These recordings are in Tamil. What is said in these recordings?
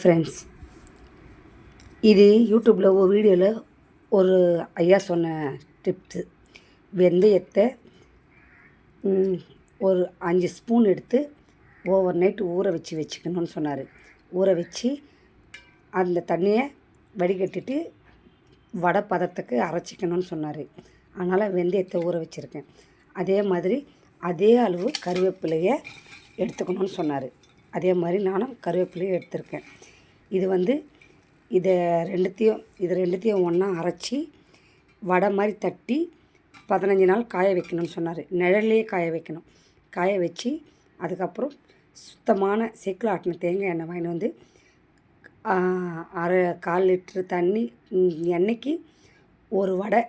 ஃப்ரெண்ட்ஸ் இது யூடியூப்பில் ஒரு வீடியோவில் ஒரு ஐயா சொன்ன டிப்ஸு வெந்தயத்தை ஒரு அஞ்சு ஸ்பூன் எடுத்து ஓவர் நைட் ஊற வச்சு வச்சுக்கணும்னு சொன்னார். ஊற வச்சு அந்த தண்ணியை வடிகட்டிட்டு வடை பதத்துக்கு அரைச்சிக்கணும்னு சொன்னார். அதனால் வெந்தயத்தை ஊற வச்சுருக்கேன். அதே மாதிரி அதே அளவு கருவேப்பிலையை எடுத்துக்கணும்னு சொன்னார். அதே மாதிரி நானும் கருவேப்பிலையும் எடுத்திருக்கேன். இது வந்து இதை ரெண்டுத்தையும் இது ரெண்டுத்தையும் ஒன்றா அரைச்சி வடை மாதிரி தட்டி பதினஞ்சு நாள் காய வைக்கணும்னு சொன்னார். நிழல்லையே காய வைக்கணும். காய வச்சு அதுக்கப்புறம் சுத்தமான செக்கில் ஆட்டின தேங்காய் எண்ணெய் வாங்கிட்டு வந்து அரை கால் லிட்ரு தண்ணி எண்ணெய்க்கு ஒரு வடை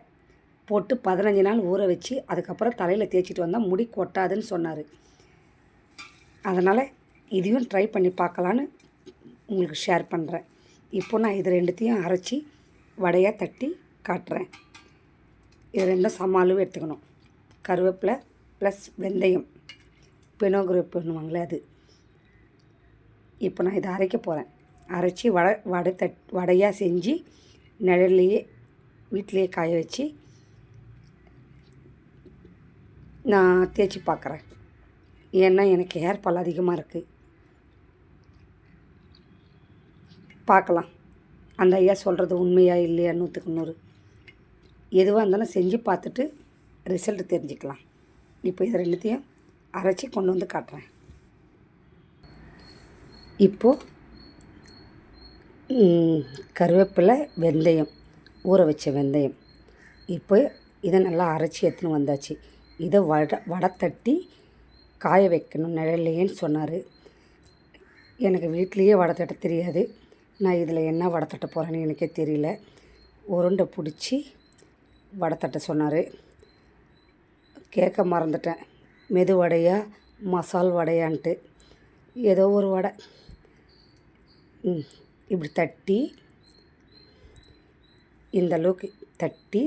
போட்டு பதினஞ்சு நாள் ஊற வச்சு அதுக்கப்புறம் தலையில் தேய்ச்சிட்டு வந்தால் முடி கொட்டாதுன்னு சொன்னார். அதனால் இதையும் ட்ரை பண்ணி பார்க்கலான்னு உங்களுக்கு ஷேர் பண்ணுறேன் இப்போ நான் இது ரெண்டுத்தையும் அரைச்சி வடையாக தட்டி காட்டுறேன். இது ரெண்டும் சமாளும் எடுத்துக்கணும். கருவேப்பிலை ப்ளஸ் வெந்தயம். பெனோகிரேப் பண்ணுவாங்களே அது. இப்போ நான் இதை அரைக்க போகிறேன் அரைச்சி வடை வடை தட் வடையாக செஞ்சு நிழல்லையே வீட்டிலையே காய வச்சு நான் தேய்ச்சி பார்க்குறேன். ஏன்னா எனக்கு ஹேர் ஃபால் அதிகமாக இருக்குது பார்க்கலாம். அந்த ஐயா சொல்கிறது உண்மையா இல்லையா? நூற்றுக்கு நூறு. எதுவாக இருந்தாலும் செஞ்சு பார்த்துட்டு ரிசல்ட் தெரிஞ்சுக்கலாம். இப்போ இது ரெண்டுத்தையும் அரைச்சி கொண்டு வந்து காட்டுறேன். இப்போது கருவேப்பிலை வெந்தயம் ஊற வச்ச வெந்தயம். இப்போ இதை நல்லா அரைச்சி எடுத்துன்னு வந்தாச்சு. இதை வடை வடை தட்டி காய வைக்கணும். நிழல்லையேன்னு சொன்னார். எனக்கு வீட்லேயே வடை தட்ட தெரியாது. நான் இதில் என்ன வடை தட்ட போகிறேன்னு எனக்கே தெரியல. உருண்டை பிடிச்சி வடை தட்ட சொன்னார். கேட்க மறந்துட்டேன். மெது வடையா மசால் வடையான்ட்டு. ஏதோ ஒரு வடை. ம், இப்படி தட்டி இந்த அளவுக்கு தட்டி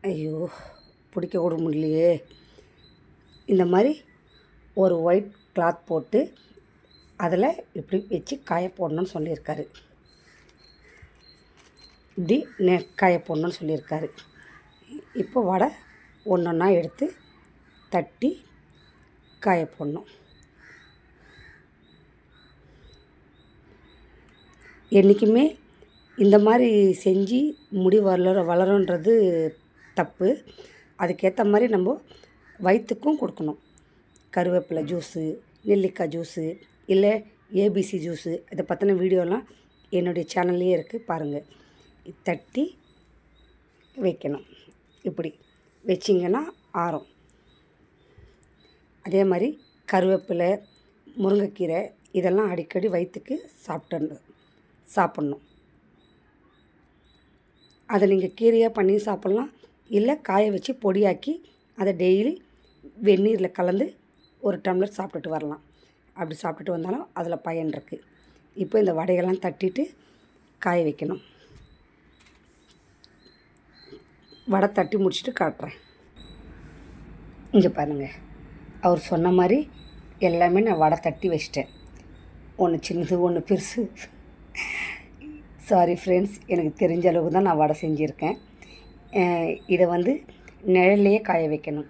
ஐயோ பிடிக்க கூட முடியலையே. இந்த மாதிரி ஒரு ஒயிட் கிளாத் போட்டு அதில் இப்படி வச்சு காய போடணும்னு சொல்லியிருக்காரு. இப்படி நெ காய போடணும்னு சொல்லியிருக்காரு. இப்போ வடை ஒன்று ஒன்றா எடுத்து தட்டி காய போடணும். என்றைக்குமே இந்த மாதிரி செஞ்சு முடி வளர வளருன்றது தப்பு. அதுக்கேற்ற மாதிரி நம்ம வயிற்றுக்கும் கொடுக்கணும். கருவேப்பிலை ஜூஸு நெல்லிக்காய் ஜூஸு இல்லை ஏபிசி ஜூஸு இதை பற்றின வீடியோலாம் என்னுடைய சேனல்லையே இருக்குது பாருங்கள் தட்டி வைக்கணும். இப்படி வச்சிங்கன்னா ஆறும். அதே மாதிரி கருவேப்பிலை முருங்கைக்கீரை இதெல்லாம் அடிக்கடி வயிற்றுக்கு சாப்பிட்டு சாப்பிட்ணும். அதை நீங்கள் கீரையாக பண்ணி சாப்பிட்லாம். இல்லை காய வச்சு பொடியாக்கி அதை டெய்லி வெந்நீரில் கலந்து ஒரு டம்ளர் சாப்பிட்டுட்டு வரலாம். அப்படி சாப்பிட்டுட்டு வந்தாலும் அதில் பயன் இருக்குது இப்போ இந்த வடையெல்லாம் தட்டிட்டு காய வைக்கணும். வடை தட்டி முடிச்சுட்டு காட்டுறேன். இங்கே பாருங்கள் அவர் சொன்ன மாதிரி எல்லாமே நான் வடை தட்டி வச்சிட்டேன். ஒன்று சின்னது ஒன்று பெருசு. சாரி ஃப்ரெண்ட்ஸ் எனக்கு தெரிஞ்ச அளவுக்கு தான் நான் வடை செஞ்சுருக்கேன். இதை வந்து நிழல்லையே காய வைக்கணும்.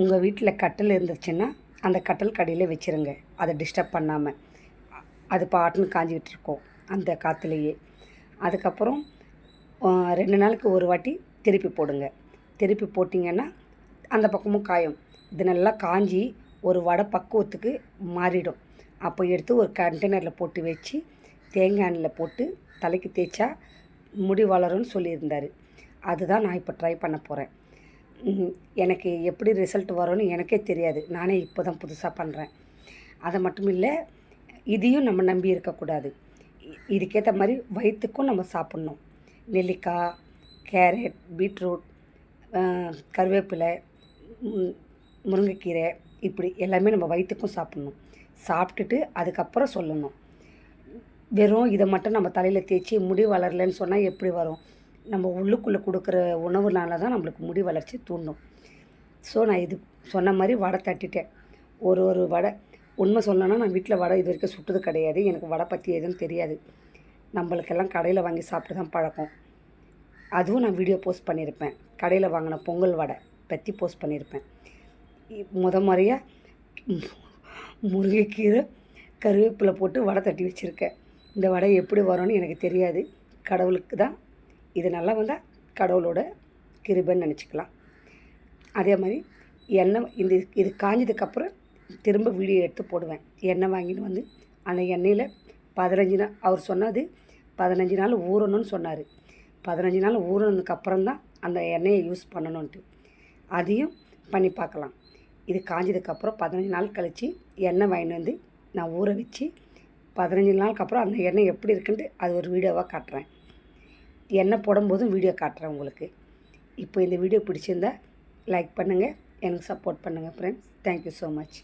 உங்கள் வீட்டில் கட்டில் இருந்துச்சுன்னா அந்த கட்டல் கடையில் வச்சுருங்க. அதை டிஸ்டர்ப் பண்ணாமல் அது பாட்டுன்னு காஞ்சிக்கிட்டு இருக்கோம் அந்த காற்றுலையே அதுக்கப்புறம் ரெண்டு நாளுக்கு ஒரு வாட்டி திருப்பி போடுங்க. திருப்பி போட்டிங்கன்னா அந்த பக்கமும் காயும். இது நல்லா காஞ்சி ஒரு வடை பக்குவத்துக்கு மாறிடும். அப்போ எடுத்து ஒரு கண்டெய்னரில் போட்டு வச்சு தேங்காய் எண்ணெயில் போட்டு தலைக்கு தேய்ச்சா முடி வளரும்னு சொல்லியிருந்தார். அதுதான் நான் இப்போ ட்ரை பண்ண போகிறேன் எனக்கு எப்படி ரிசல்ட் வரும்னு எனக்கே தெரியாது. நானே இப்போ தான் புதுசாக பண்ணுறேன் அதை மட்டும் இல்லை இதையும் நம்ம நம்பி இருக்கக்கூடாது. இதுக்கேற்ற மாதிரி வயிற்றுக்கும் நம்ம சாப்பிட்ணும். நெல்லிக்காய் கேரட் பீட்ரூட் கருவேப்பிலை முருங்கைக்கீரை இப்படி எல்லாமே நம்ம வயிற்றுக்கும் சாப்பிட்ணும். சாப்பிட்டுட்டு அதுக்கப்புறம் சொல்லணும். வெறும் இதை மட்டும் நம்ம தலையில் தேய்ச்சி முடி வளரலன்னு சொன்னால் எப்படி வரும்? நம்ம உள்ளுக்குள்ளே கொடுக்குற உணவுனால தான் நம்மளுக்கு முடி வளர்ச்சி தூண்டும். ஸோ நான் இது சொன்ன மாதிரி வடை தட்டிட்டேன். ஒரு ஒரு வடை. உண்மை சொல்லணும்னா நான் வீட்டில் வடை இது வரைக்கும் சுட்டது கிடையாது. எனக்கு வடை பற்றி எதுவும் தெரியாது. நம்மளுக்கெல்லாம் கடையில் வாங்கி சாப்பிட்டு தான் பழக்கம். அதுவும் நான் வீடியோ போஸ்ட் பண்ணியிருப்பேன். கடையில் வாங்கின பொங்கல் வடை பற்றி போஸ்ட் பண்ணியிருப்பேன். முத முறையாக முருங்கைக்கீரை கருவேப்பிலை போட்டு வடை தட்டி வச்சுருக்கேன். இந்த வடை எப்படி வரும்னு எனக்கு தெரியாது. கடவுளுக்கு தான் இது நல்லா வந்தால் கடவுளோட கிருபைன்னு நினச்சிக்கலாம். அதே மாதிரி எண்ணெய் இந்த இது காஞ்சதுக்கப்புறம் திரும்ப வீடியோ எடுத்து போடுவேன். எண்ணெய் வாங்கின்னு வந்து அந்த எண்ணெயில் பதினஞ்சு நாள் அவர் சொன்னது பதினஞ்சு நாள் ஊறணும்னு சொன்னார். பதினஞ்சு நாள் ஊறினதுக்கப்புறம் தான் அந்த எண்ணெயை யூஸ் பண்ணணுன்ட்டு அதையும் பண்ணி பார்க்கலாம். இது காஞ்சதுக்கப்புறம் பதினஞ்சு நாள் கழித்து எண்ணெய் வாங்கிட்டு வந்து நான் ஊற வச்சு பதினஞ்சு நாளுக்கு அப்புறம் அந்த எண்ணெய் எப்படி இருக்குன்ட்டு அது ஒரு வீடியோவாக காட்டுறேன். எண்ணெய் போடும்போதும் வீடியோ காட்டுறேன் உங்களுக்கு. இப்போ இந்த வீடியோ பிடிச்சிருந்தா லைக் பண்ணுங்கள் எனக்கு சப்போர்ட் பண்ணுங்கள் ஃப்ரெண்ட்ஸ் தேங்க்யூ ஸோ மச்